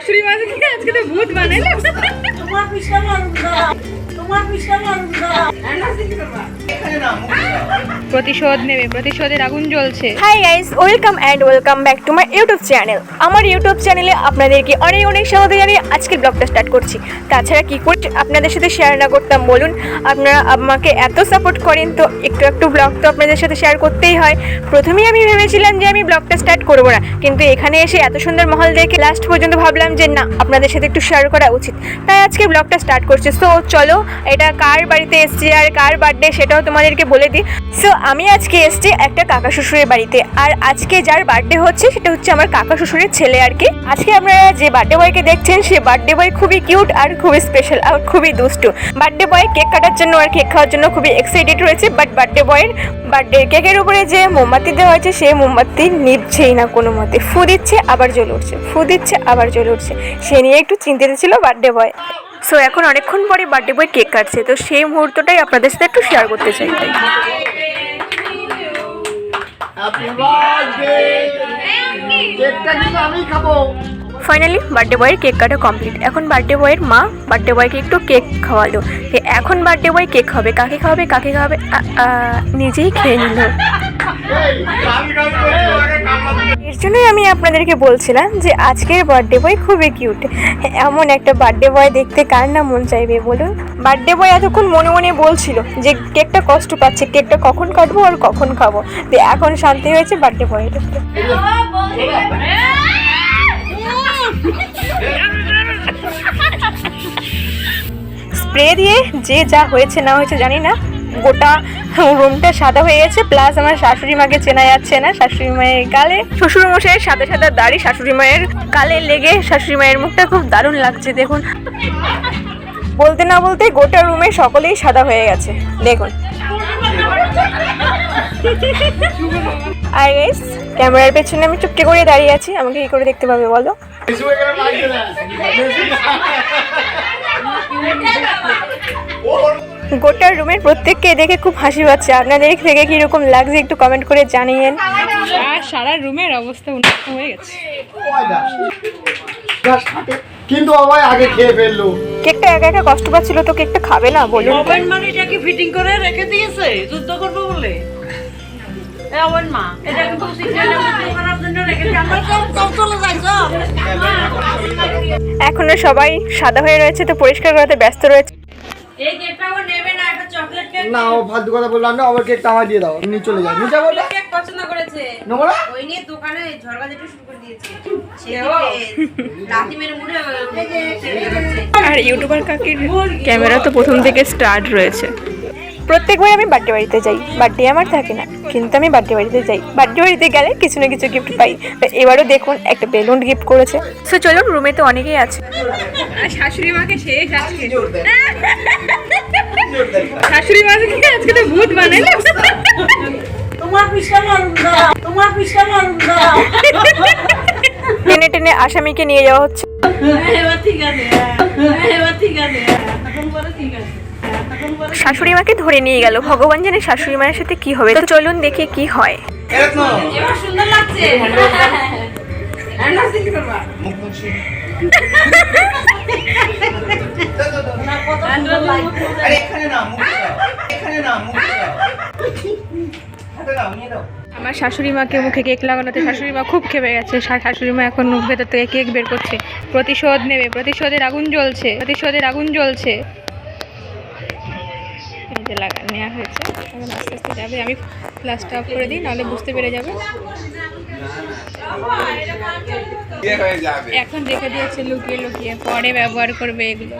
শাশুড়ি মাকে কি আজকে তো ভূত বানাইলে। তোমার পিছনে তোমার পিছনে মারুন দাঁড়া প্রতিশোধ নেবে, প্রতিশোধের আগুন জ্বলছে। Hi guys welcome and welcome back to my YouTube channel আমার ইউটিউব চ্যানেলে আপনাদেরকে অনেক অনেক স্বাগত জানিয়ে আজকের ব্লগটা স্টার্ট করছি। তাছাড়া কী করে আপনাদের সাথে শেয়ার না করতাম, বলুন। আপনারা আমাকে এত সাপোর্ট করেন, তো একটু একটু ব্লগ তো আপনাদের সাথে শেয়ার করতেই হয়। প্রথমেই আমি ভেবেছিলাম যে আমি ব্লগটা স্টার্ট করব না, কিন্তু এখানে এসে এত সুন্দর মহল দেখে লাস্ট পর্যন্ত ভাবলাম যে না, আপনাদের সাথে একটু শেয়ার করা উচিত। তাই আজকে ব্লগটা স্টার্ট করছি। সো চলো, এটা কার বাড়িতে এসছি আর কার বার্থডে সেটাও তোমাদেরকে বলে দিই। সো আমি আজকে এসছি একটা কাকা শ্বশুরের বাড়িতে। আর আজকে যার বার্থডে হচ্ছে, সেটা হচ্ছে আমার কাকা শ্বশুরের ছেলে আর কি। আজকে আপনারা যে বার্থডে বয়কে দেখছেন, সে বার্থডে বয় খুবই কিউট আর খুবই স্পেশাল আর খুবই দুষ্টু। বার্থডে বয় কেক কাটার জন্য আর কেক খাওয়ার জন্য খুবই এক্সাইটেড রয়েছে বাট বার্থডে বয়ের বার্থডে কেকের উপরে যে মোমবাতি দেওয়া হয়েছে, সেই মোমবাতি নিভছেই না কোনো মতে। ফু দিচ্ছে, আবার জ্বলে উঠছে। ফু দিচ্ছে, আবার জ্বলে উঠছে। সে নিয়ে একটু চিন্তিত ছিল বার্থডে বয় সো এখন অনেকক্ষণ পরে বার্থডে বয় কেক কাটছে। তো সেই মুহূর্তটাই আপনাদের সাথে একটু শেয়ার করতে চাই হ্যাপি বার্থডে কেকটা কিন্তু আমি খাব ফাইনালি বার্থডে বয়ের কেক কাটা কমপ্লিট এখন বার্থডে বয়ের মা বার্থডে বয়কে একটু কেক খাওয়ালো। এখন বার্থডে বয় কেক খাবে। কাকে খাওয়াবে? কাকে খাওয়াবে? নিজেই খেয়ে নিল। এর জন্যই আমি আপনাদেরকে বলছিলাম যে আজকের বার্থডে বয় খুবই কিউট এমন একটা বার্থডে বয় দেখতে কার না মন চাইবে বলুন? বার্থডে বয় এতক্ষণ মনে মনে বলছিল যে কেকটা কষ্ট পাচ্ছে কেকটা কখন কাটবো আর কখন খাব। তো এখন শান্তি হয়েছে বার্থডে বয়ের স্প্রে দিয়ে যে যা হয়েছে না হয়েছে জানি না, গোটা রুমটা সাদা হয়ে গেছে প্লাস আমার শাশুড়ি মাকে চেনা যাচ্ছে না, শাশুড়ি মায়ের গালে। শ্বশুর মশাইয়ের সাদা সাদা দাড়ি শাশুড়ি মায়ের গালে লেগে শাশুড়ি মায়ের মুখটা খুব দারুণ লাগছে, দেখুন। বলতে না বলতে গোটা রুমে সকলেই সাদা হয়ে গেছে, দেখুন। আর গাইস ক্যামেরার পেছনে আমি চুপটি করে দাঁড়িয়ে আছি, আমাকে কি করে দেখতে পাবে বলো? গোটা রুমের প্রত্যেককে দেখে খুব হাসি পাচ্ছে। আপনাদের থেকে কীরকম লাগছে একটু কমেন্ট করে জানিয়েন। আর সারা রুমের অবস্থা উন্নত হয়ে গেছে। কিন্তু বাবাই আগে খেয়ে ফেলল। কেকটা একা একা কষ্ট পাচ্ছিল তো কেকটা খাবে না বলুন। ওভেন মানে এটাকে ফিটিং করে রেখে দিয়েছে? যুদ্ধ করব বলে। ওভেন মা এটা কিন্তু সিগন্যাল করার জন্য রেখেছে আমরা সব সব চলে যাই সব এখনও সবাই সাদা হয়ে রয়েছে তো পরিষ্কার করাতে ব্যস্ত রয়েছে। এই কেকটা ও নেবে না একটা চকলেট কেক না ও ফালতু কথা বললাম না কেকটা দিয়ে দাও নিয়ে চলে যায় নিচে বলো কেক পছন্দ করেছে নেব ওই নিয়ে দোকানে ঝরগা যেটা শুরু করে দিয়েছে সে মেরে মুড়ে আর ইউটিউবার কাকির ক্যামেরা তো প্রথম থেকে স্টার্ট রয়েছে প্রত্যেকবার আমি বার্থডে বাড়িতে যাই। বার্থডে আমার থাকে না কিন্তু আমি বার্থডে বাড়িতে যাই। বার্থডে বাড়িতে গেলে কিছু না কিছু গিফট পাই। তো এবারও দেখুন একটা বেলুন গিফট করেছে। সো চলুন রুমে তো অনেকেই আছে। শাশুড়ি মাকে শেষ আজকে শাশুড়ি মাকে কি আজকে তো ভূত বানাইলো? তোমার পিছনে মারুন তোমার পিছনে মারুন টেনে টেনে আসামিকে নিয়ে যাওয়া হচ্ছে। এবার ঠিক আছে হ্যাঁ। এবার ঠিক আছে হ্যাঁ। এখন পরে ঠিক আছে। হ্যাঁ, শাশুড়ি মাকে ধরে নিয়ে গেল। ভগবান জানে শাশুড়ি মায়ের সাথে কি হবে। তো চলুন দেখি কি হয়। এবার সুন্দর লাগছে। আমার শাশুড়ি মাকে মুখে কেক লাগানোতে শাশুড়ি মা খুব খেপে গেছে। শাশুড়ি মা এখন মুখ ভেতর থেকে কেক বের করছে। প্রতিশোধ নেবে প্রতিশোধের আগুন জ্বলছে প্রতিশোধের আগুন জ্বলছে। এই যে লাগা নেওয়া হয়েছে। এখন আস্তে আস্তে যাবে। আমি ফ্লাসটা অফ করে দিই নাহলে বুঝতে পেরে যাবে। এখন রেখে দিয়েছে লুকিয়ে লুকিয়ে পরে ব্যবহার করবে এগুলো।